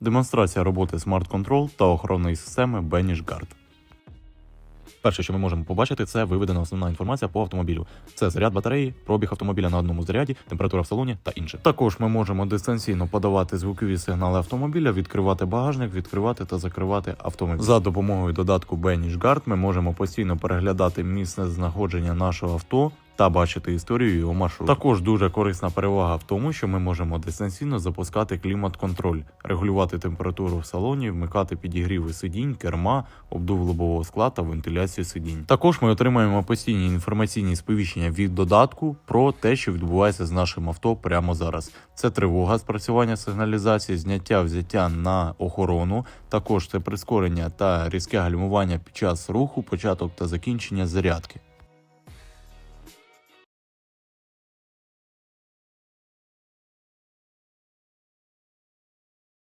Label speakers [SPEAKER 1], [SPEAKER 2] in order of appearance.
[SPEAKER 1] демонстрація роботи Smart Control та охоронної системи Banish Guard. Перше, що ми можемо побачити, це виведена основна інформація по автомобілю. Це заряд батареї, пробіг автомобіля на одному заряді, температура в салоні та інше. Також ми можемо дистанційно подавати звукові сигнали автомобіля, відкривати багажник, відкривати та закривати автомобіль. За допомогою додатку Banish Guard ми можемо постійно переглядати місце знаходження нашого авто. Та бачити історію його маршруту. Також дуже корисна перевага в тому, що ми можемо дистанційно запускати клімат-контроль, регулювати температуру в салоні, вмикати підігріви сидінь, керма, обдув лобового скла та вентиляцію сидінь. Також ми отримаємо постійні інформаційні сповіщення від додатку про те, що відбувається з нашим авто прямо зараз. Це тривога, спрацювання сигналізації, зняття взяття на охорону. Також це прискорення та різке гальмування під час руху, початок та закінчення зарядки.